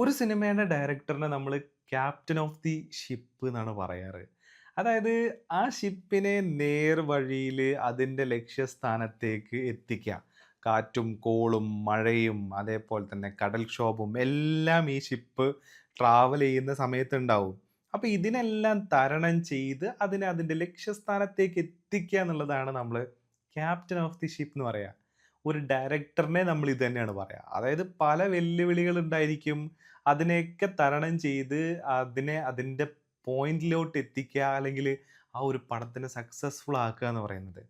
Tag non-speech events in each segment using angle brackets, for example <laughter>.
ഒരു സിനിമയുടെ ഡയറക്ടറിനെ നമ്മൾ ക്യാപ്റ്റൻ ഓഫ് ദി ഷിപ്പ് എന്നാണ് പറയാറ്. അതായത് ആ ഷിപ്പിനെ നേർവഴിയിൽ അതിന്റെ ലക്ഷ്യസ്ഥാനത്തേക്ക് എത്തിക്കുക. കാറ്റും, കോളും, മഴയും അതേപോലെ തന്നെ കടൽക്ഷോഭവും എല്ലാം ഈ ഷിപ്പ് ട്രാവൽ ചെയ്യുന്ന സമയത്തുണ്ടാവും. അപ്പോൾ ഇതിനെല്ലാം തരണം ചെയ്ത് അതിനെ അതിന്റെ ലക്ഷ്യസ്ഥാനത്തേക്ക് എത്തിക്കുക എന്നുള്ളതാണ് നമ്മൾ ക്യാപ്റ്റൻ ഓഫ് ദി ഷിപ്പ് എന്ന് പറയുക ഒരു ഡയറക്ടറിനെ നമ്മൾ ഇത് തന്നെയാണ് പറയുക അതായത് പല വെല്ലുവിളികൾ ഉണ്ടായിരിക്കും. അതിനെയൊക്കെ തരണം ചെയ്ത് അതിനെ അതിന്റെ പോയിന്റിലോട്ട് എത്തിക്കുക അല്ലെങ്കിൽ ആ ഒരു പടത്തിനെ സക്സസ്ഫുൾ ആക്കുക എന്ന് പറയുന്നത്.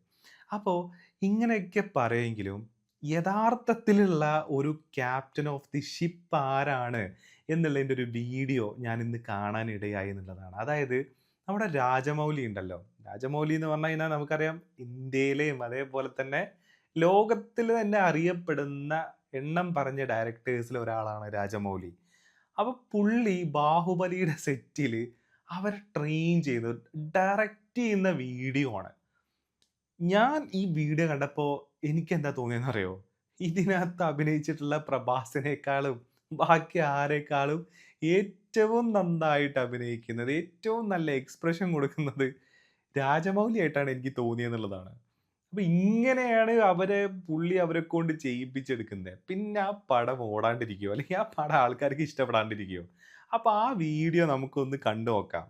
അപ്പോ ഇങ്ങനെയൊക്കെ പറയുമെങ്കിലും യഥാർത്ഥത്തിലുള്ള ഒരു ക്യാപ്റ്റൻ ഓഫ് ദി ഷിപ്പ് ആരാണ് എന്നുള്ളതിന്റെ ഒരു വീഡിയോ ഞാൻ ഇന്ന് കാണാനിടയായി എന്നുള്ളതാണ്. അതായത് നമ്മുടെ രാജമൗലി ഉണ്ടല്ലോ. രാജമൗലി എന്ന് പറഞ്ഞു കഴിഞ്ഞാൽ നമുക്കറിയാം ഇന്ത്യയിലെയും അതേപോലെ തന്നെ ലോകത്തിൽ തന്നെ അറിയപ്പെടുന്ന എണ്ണം പറഞ്ഞ ഡയറക്ടേഴ്സിൽ ഒരാളാണ് രാജമൗലി. അപ്പൊ പുള്ളി ബാഹുബലിയുടെ സെറ്റിൽ അവരെ ട്രെയിൻ ചെയ്ത് ഡയറക്റ്റ് ചെയ്യുന്ന വീഡിയോ ആണ്. ഞാൻ ഈ വീഡിയോ കണ്ടപ്പോ എനിക്കെന്താ തോന്നിയെന്നറിയോ? ഇതിനകത്ത് അഭിനയിച്ചിട്ടുള്ള പ്രഭാസിനേക്കാളും ബാക്കി ആരെക്കാളും ഏറ്റവും നന്നായിട്ട് അഭിനയിക്കുന്നത്, ഏറ്റവും നല്ല എക്സ്പ്രഷൻ കൊടുക്കുന്നത് രാജമൗലി ആയിട്ടാണ് എനിക്ക് തോന്നിയെന്നുള്ളതാണ്. അപ്പൊ ഇങ്ങനെയാണ് അവരെ പുള്ളി അവരെ കൊണ്ട് ചെയ്യിപ്പിച്ചെടുക്കുന്നത് പിന്നെ ആ പടം ഓടാണ്ടിരിക്കുകയോ അല്ലെങ്കിൽ ആ പടം ആൾക്കാർക്ക് ഇഷ്ടപ്പെടാണ്ടിരിക്കുകയോ അപ്പൊ ആ വീഡിയോ നമുക്കൊന്ന് കണ്ടു നോക്കാം.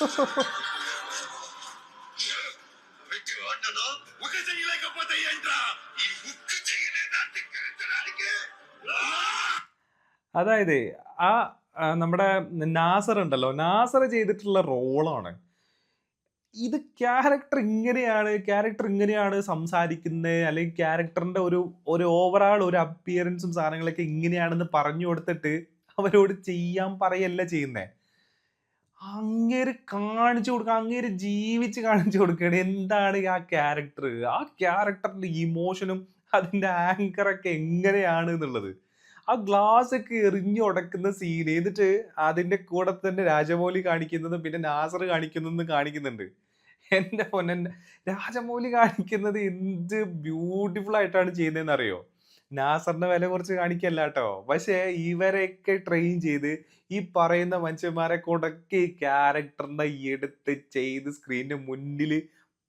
<laughs> അതായത് ആ നമ്മുടെ നാസർ ഉണ്ടല്ലോ. നാസർ ചെയ്തിട്ടുള്ള റോളാണ്. ഇത് ക്യാരക്ടർ ഇങ്ങനെയാണ് ക്യാരക്ടർ ഇങ്ങനെയാണ് സംസാരിക്കുന്നത് അല്ലെങ്കിൽ ക്യാരക്ടറിന്റെ ഒരു ഒരു ഓവറാൾ ഒരു അപ്പിയറൻസും സാധനങ്ങളൊക്കെ ഇങ്ങനെയാണെന്ന് പറഞ്ഞു കൊടുത്തിട്ട് അവരോട് ചെയ്യാൻ പറയല്ല ചെയ്യുന്നേ? അങ്ങേര് കാണിച്ചു കൊടുക്കുക അങ്ങേര് ജീവിച്ച് കാണിച്ചു കൊടുക്കുകയാണ് എന്താണ് ആ ക്യാരക്ടർ? ആ ക്യാരക്ടറിന്റെ ഇമോഷനും അതിന്റെ ആങ്കറൊക്കെ എങ്ങനെയാണ് എന്നുള്ളത്. ആ ഗ്ലാസ് ഒക്കെ എറിഞ്ഞു ഉടക്കുന്ന സീൻ എന്നിട്ട് അതിന്റെ കൂടെ തന്നെ രാജമൗലി കാണിക്കുന്നതും പിന്നെ നാസർ കാണിക്കുന്നതും കാണിക്കുന്നുണ്ട്. എന്റെ പൊന്നെ രാജമൗലി കാണിക്കുന്നത് എന്ത് ബ്യൂട്ടിഫുൾ ആയിട്ടാണ് ചെയ്യുന്നതെന്ന് അറിയോ നാസറിന്റെ വില കുറച്ച് കാണിക്കല്ല കേട്ടോ പക്ഷെ ഇവരെയൊക്കെ ട്രെയിൻ ചെയ്ത് ഈ പറയുന്ന മനുഷ്യന്മാരെ കൊണ്ടൊക്കെ ഈ ക്യാരക്ടറിനെ എടുത്ത് ചെയ്ത് സ്ക്രീനിന്റെ മുന്നിൽ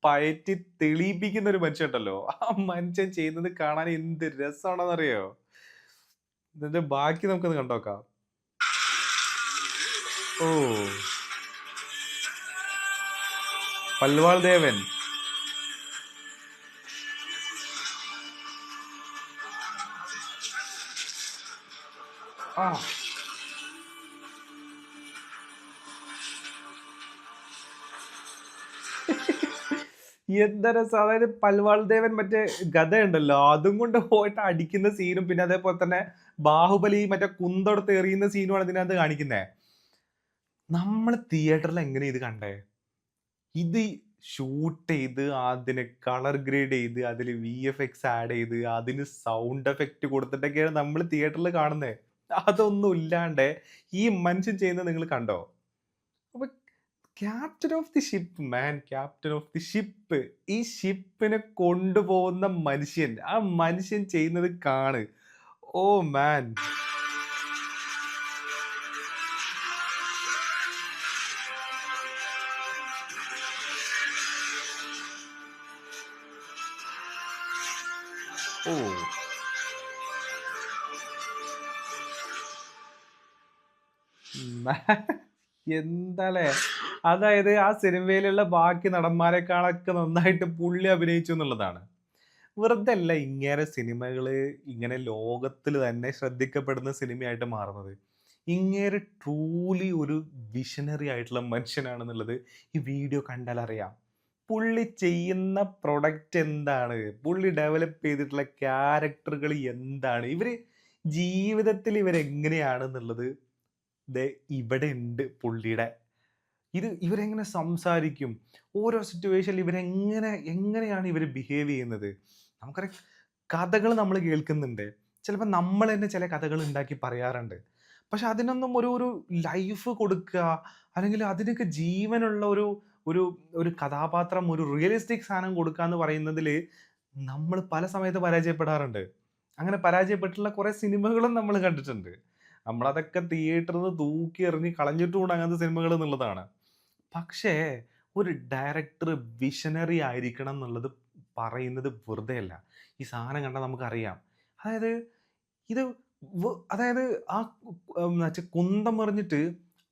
പയറ്റി തെളിയിപ്പിക്കുന്ന ഒരു മനുഷ്യൻ ഉണ്ടല്ലോ. ആ മനുഷ്യൻ ചെയ്യുന്നത് കാണാൻ എന്ത് രസമാണെന്നറിയോ? ഇതിന്റെ ബാക്കി നമുക്കൊന്ന് കണ്ടോക്കാം ഓ. പൽവാൾ ദേവൻ ആ രസം. അതായത് പൽവാൾ ദേവൻ മറ്റേ ഗത ഉണ്ടല്ലോ അതും കൊണ്ട് പോയിട്ട് അടിക്കുന്ന സീനും പിന്നെ അതേപോലെ തന്നെ ബാഹുബലി മറ്റേ കുന്തെടുത്ത് എറിയുന്ന സീനുമാണ് ഇതിനകത്ത് കാണിക്കുന്നത് നമ്മൾ തിയേറ്ററിൽ എങ്ങനെ ഇത് കണ്ടേ? ഇത് ഷൂട്ട് ചെയ്ത് അതിന് കളർ ഗ്രേഡ് ചെയ്ത് അതിൽ വി എഫ് എക്സ് ആഡ് ചെയ്ത് അതിന് സൗണ്ട് എഫക്റ്റ് കൊടുത്തിട്ടൊക്കെയാണ് നമ്മൾ തിയേറ്ററിൽ കാണുന്നത് അതൊന്നും ഇല്ലാണ്ട്. ഈ മനുഷ്യൻ ചെയ്യുന്നത് നിങ്ങൾ കണ്ടോ? അപ്പൊ captain of the ship man captain of the ship ഈ ഷിപ്പിനെ കൊണ്ടുപോകുന്ന മനുഷ്യൻ ആ മനുഷ്യൻ ചെയ്യുന്നത് കാണ്. ഓ മാൻ Oh. <laughs> എന്താലേ? അതായത് ആ സിനിമയിലുള്ള ബാക്കി നടന്മാരെക്കാളൊക്കെ നന്നായിട്ട് പുള്ളി അഭിനയിച്ചു എന്നുള്ളതാണ്. വെറുതെ അല്ല ഇങ്ങനെ സിനിമകൾ ഇങ്ങനെ ലോകത്തിൽ തന്നെ ശ്രദ്ധിക്കപ്പെടുന്ന സിനിമയായിട്ട് മാറുന്നത്. ഇങ്ങേര് ട്രൂലി ഒരു വിഷനറി ആയിട്ടുള്ള മനുഷ്യനാണെന്നുള്ളത് ഈ വീഡിയോ കണ്ടാൽ അറിയാം പുള്ളി ചെയ്യുന്ന പ്രൊഡക്റ്റ് എന്താണ്? പുള്ളി ഡെവലപ്പ് ചെയ്തിട്ടുള്ള ക്യാരക്ടറുകൾ എന്താണ്? ഇവർ ജീവിതത്തിൽ ഇവരെങ്ങനെയാണെന്നുള്ളത് ഇവിടെ ഉണ്ട് പുള്ളിയുടെ. ഇത് ഇവരെങ്ങനെ സംസാരിക്കും? ഓരോ സിറ്റുവേഷനിൽ ഇവരെങ്ങനെ എങ്ങനെയാണ് ഇവർ ബിഹേവ് ചെയ്യുന്നത്? നമുക്കറിയാം കഥകൾ നമ്മൾ കേൾക്കുന്നുണ്ട്. ചിലപ്പോൾ നമ്മൾ തന്നെ ചില കഥകൾ ഉണ്ടാക്കി പറയാറുണ്ട്. പക്ഷെ അതിനൊന്നും ഒരു ഒരു ലൈഫ് കൊടുക്കുക അല്ലെങ്കിൽ അതിനൊക്കെ ജീവനുള്ള ഒരു ഒരു ഒരു കഥാപാത്രം ഒരു റിയലിസ്റ്റിക് സാധനം കൊടുക്കുക എന്ന് പറയുന്നതിൽ നമ്മൾ പല സമയത്ത് പരാജയപ്പെടാറുണ്ട്. അങ്ങനെ പരാജയപ്പെട്ടുള്ള കുറേ സിനിമകളും നമ്മൾ കണ്ടിട്ടുണ്ട്. നമ്മളതൊക്കെ തിയേറ്ററിൽ നിന്ന് തൂക്കി എറിഞ്ഞ് കളഞ്ഞിട്ടുമുണ്ട് അങ്ങനത്തെ സിനിമകൾ എന്നുള്ളതാണ്. പക്ഷേ ഒരു ഡയറക്ടർ വിഷനറി ആയിരിക്കണം എന്നുള്ളത് പറയുന്നത് വെറുതെ അല്ല ഈ സാധനം കണ്ടാൽ നമുക്കറിയാം. അതായത് ഇത് അതായത് ആ കുന്തം എറിഞ്ഞിട്ട്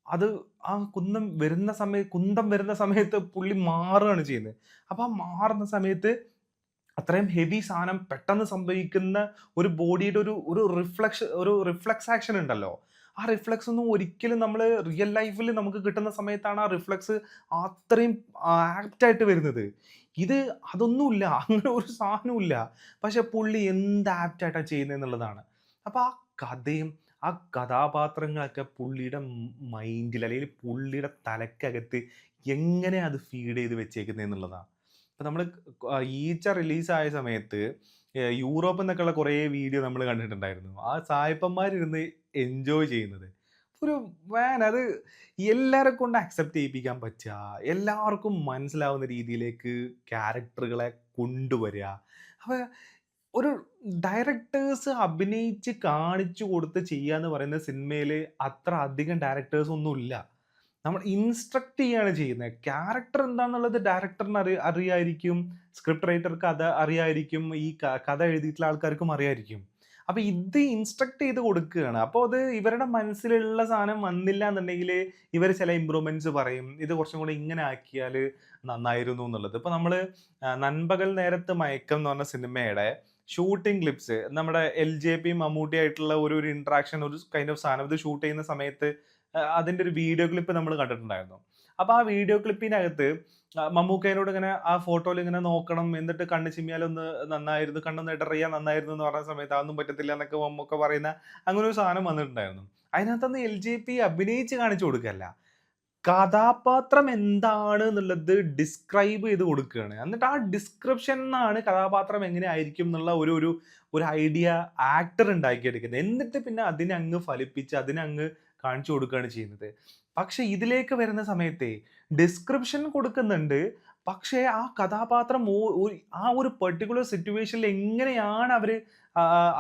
അത് ആ കുന്തം വരുന്ന സമയ കുന്തം വരുന്ന സമയത്ത് പുള്ളി മാറുകയാണ് ചെയ്യുന്നത്. അപ്പം ആ മാറുന്ന സമയത്ത് അത്രയും ഹെവി സാധനം പെട്ടെന്ന് സംഭവിക്കുന്ന ഒരു ബോഡിയുടെ ഒരു ഒരു റിഫ്ലക്ഷൻ ഒരു റിഫ്ലക്സ് ആക്ഷൻ ഉണ്ടല്ലോ. ആ റിഫ്ലക്സ് ഒന്നും ഒരിക്കലും നമ്മൾ റിയൽ ലൈഫിൽ നമുക്ക് കിട്ടുന്ന സമയത്താണ് ആ റിഫ്ലക്സ് അത്രയും ആപ്റ്റായിട്ട് വരുന്നത്. ഇത് അതൊന്നുമില്ല അങ്ങനെ ഒരു സാധനമില്ല പക്ഷെ പുള്ളി എന്ത് ആപ്റ്റായിട്ടാണ് ചെയ്യുന്നത് എന്നുള്ളതാണ്. അപ്പോൾ ആ കഥയും ആ കഥാപാത്രങ്ങളൊക്കെ പുള്ളിയുടെ മൈൻഡിൽ അല്ലെങ്കിൽ പുള്ളിയുടെ തലക്കകത്ത് എങ്ങനെ അത് ഫീഡ് ചെയ്ത് വെച്ചേക്കുന്നത് എന്നുള്ളതാണ്. നമ്മൾ ഈച്ച റിലീസായ സമയത്ത് യൂറോപ്പിൽ നിന്നൊക്കെയുള്ള കുറേ വീഡിയോ നമ്മൾ കണ്ടിട്ടുണ്ടായിരുന്നു. ആ സായിപ്പന്മാരിരുന്ന് എൻജോയ് ചെയ്യുന്നത്. ഒരു വാൻ അത് എല്ലാവരെ കൊണ്ട് അക്സെപ്റ്റ് ചെയ്യിപ്പിക്കാൻ പറ്റുക എല്ലാവർക്കും മനസ്സിലാവുന്ന രീതിയിലേക്ക് ക്യാരക്ടറുകളെ കൊണ്ടുവരിക അപ്പോൾ ഒരു ഡയറക്ടേഴ്സ് അഭിനയിച്ച് കാണിച്ചു കൊടുത്ത് ചെയ്യുക എന്ന് പറയുന്ന സിനിമയിൽ അത്ര അധികം ഡയറക്ടേഴ്സ് ഒന്നുമില്ല നമ്മൾ ഇൻസ്ട്രക്ട് ചെയ്യാണ് ചെയ്യുന്നത്. ക്യാരക്ടർ എന്താണെന്നുള്ളത് ഡയറക്ടറിന് അറിയ അറിയായിരിക്കും. സ്ക്രിപ്റ്റ് റൈറ്റർക്ക് അത് അറിയായിരിക്കും. ഈ കഥ എഴുതിയിട്ടുള്ള ആൾക്കാർക്കും അറിയായിരിക്കും. അപ്പൊ ഇത് ഇൻസ്ട്രക്ട് ചെയ്ത് കൊടുക്കുകയാണ്. അപ്പോൾ അത് ഇവരുടെ മനസ്സിലുള്ള സാധനം വന്നില്ല എന്നുണ്ടെങ്കിൽ ഇവർ ചില ഇമ്പ്രൂവ്മെന്റ്സ് പറയും. ഇത് കുറച്ചും കൂടി ഇങ്ങനെ ആക്കിയാൽ നന്നായിരുന്നു എന്നുള്ളത്. ഇപ്പൊ നമ്മൾ ആ, നൻപകൽ നേരത്ത് മയക്കം എന്ന് പറഞ്ഞ സിനിമയുടെ ഷൂട്ടിംഗ് ക്ലിപ്സ് നമ്മുടെ എൽ ജെ പി മമ്മൂട്ടി ആയിട്ടുള്ള ഒരു ഒരു ഇൻട്രാക്ഷൻ ഒരു കൈൻഡ് ഓഫ് സാധനം ഇത് ഷൂട്ട് ചെയ്യുന്ന സമയത്ത് അതിന്റെ ഒരു വീഡിയോ ക്ലിപ്പ് നമ്മൾ കണ്ടിട്ടുണ്ടായിരുന്നു. അപ്പൊ ആ വീഡിയോ ക്ലിപ്പിനകത്ത് ആ, മമ്മൂക്കയോട് ഇങ്ങനെ ആ ഫോട്ടോയിൽ ഇങ്ങനെ നോക്കണം എന്നിട്ട് കണ്ണ് ചിമ്മിയാലൊന്ന് നന്നായിരുന്നു കണ്ണൊന്ന് ഇടറിയാൻ നന്നായിരുന്നു എന്ന് പറഞ്ഞ സമയത്ത് അതൊന്നും പറ്റത്തില്ല എന്നൊക്കെ മമ്മൂക്ക പറയുന്ന അങ്ങനെ ഒരു സാധനം വന്നിട്ടുണ്ടായിരുന്നു. അതിനകത്തൊന്ന് എൽ ജെ പി അഭിനയിച്ച് കാണിച്ചു കൊടുക്കല്ല. കഥാപാത്രം എന്താണ് എന്നുള്ളത് ഡിസ്ക്രൈബ് ചെയ്ത് കൊടുക്കുകയാണ്. എന്നിട്ട് ആ ഡിസ്ക്രിപ്ഷൻ എന്നാണ് കഥാപാത്രം എങ്ങനെ ആയിരിക്കും എന്നുള്ള ഒരു ഒരു ഒരു ഐഡിയ ആക്ടർ ഉണ്ടാക്കിയെടുക്കുന്നത്. എന്നിട്ട് പിന്നെ അതിനെ അങ്ങ് ഫലിപ്പിച്ച് അതിനെ അങ്ങ് കാണിച്ചു കൊടുക്കുകയാണ് ചെയ്യുന്നത്. പക്ഷെ ഇതിലേക്ക് വരുന്ന സമയത്തെ ഡിസ്ക്രിപ്ഷൻ കൊടുക്കുന്നുണ്ട്. പക്ഷേ ആ കഥാപാത്രം ആ ഒരു പെർട്ടിക്കുലർ സിറ്റുവേഷനിൽ എങ്ങനെയാണ് അവർ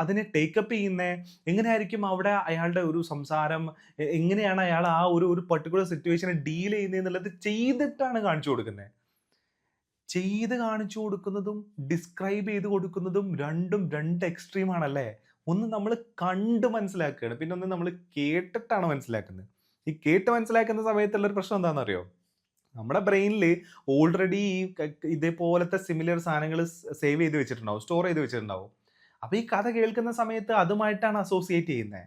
അതിനെ ടേക്കപ്പ് ചെയ്യുന്നത് എങ്ങനെയായിരിക്കും അവിടെ അയാളുടെ ഒരു സംസാരം? എങ്ങനെയാണ് അയാൾ ആ ഒരു ഒരു പെർട്ടിക്കുലർ സിറ്റുവേഷനെ ഡീൽ ചെയ്യുന്നത് എന്നുള്ളത് ചെയ്തിട്ടാണ് കാണിച്ചു കൊടുക്കുന്നത് ചെയ്ത് കാണിച്ചു കൊടുക്കുന്നതും ഡിസ്ക്രൈബ് ചെയ്ത് കൊടുക്കുന്നതും രണ്ടും രണ്ട് എക്സ്ട്രീമാണല്ലേ ഒന്ന് നമ്മൾ കണ്ട് മനസ്സിലാക്കുകയാണ്. പിന്നെ ഒന്ന് നമ്മൾ കേട്ടിട്ടാണ് മനസ്സിലാക്കുന്നത്. ഈ കേട്ട് മനസ്സിലാക്കുന്ന സമയത്തുള്ള ഒരു പ്രശ്നം എന്താണെന്ന് അറിയോ നമ്മുടെ ബ്രെയിനിൽ ഓൾറെഡി ഈ ഇതേപോലത്തെ സിമിലർ സാധനങ്ങൾ സേവ് ചെയ്ത് വെച്ചിട്ടുണ്ടാവും സ്റ്റോർ ചെയ്ത് വെച്ചിട്ടുണ്ടാവും. അപ്പൊ ഈ കഥ കേൾക്കുന്ന സമയത്ത് അതുമായിട്ടാണ് അസോസിയേറ്റ് ചെയ്യുന്നത്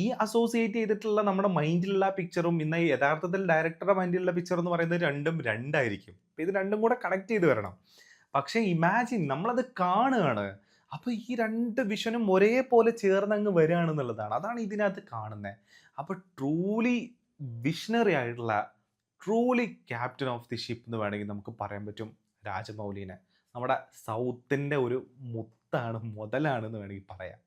ഈ അസോസിയേറ്റ് ചെയ്തിട്ടുള്ള നമ്മുടെ മൈൻഡിലുള്ള പിക്ചറും ഇന്ന് യഥാർത്ഥത്തിൽ ഡയറക്ടറുടെ മൈൻഡിലുള്ള പിക്ചർ എന്ന് പറയുന്നത് രണ്ടും രണ്ടായിരിക്കും. ഇത് രണ്ടും കൂടെ കണക്ട് ചെയ്ത് വരണം. പക്ഷേ ഇമാജിൻ നമ്മളത് കാണുകയാണ്. അപ്പൊ ഈ രണ്ട് വിഷനും ഒരേപോലെ ചേർന്നങ്ങ് വരികയാണെന്നുള്ളതാണ്. അതാണ് ഇതിനകത്ത് കാണുന്നത് അപ്പൊ ട്രൂലി വിഷണറി ആയിട്ടുള്ള truly captain of the ship എന്ന് വേണമെങ്കിൽ നമുക്ക് പറയാൻ പറ്റും രാജമൗലിനെ. നമ്മുടെ സൗത്തിന്റെ ഒരു മുത്താണ് മുതലാണെന്ന് വേണമെങ്കിൽ പറയാം.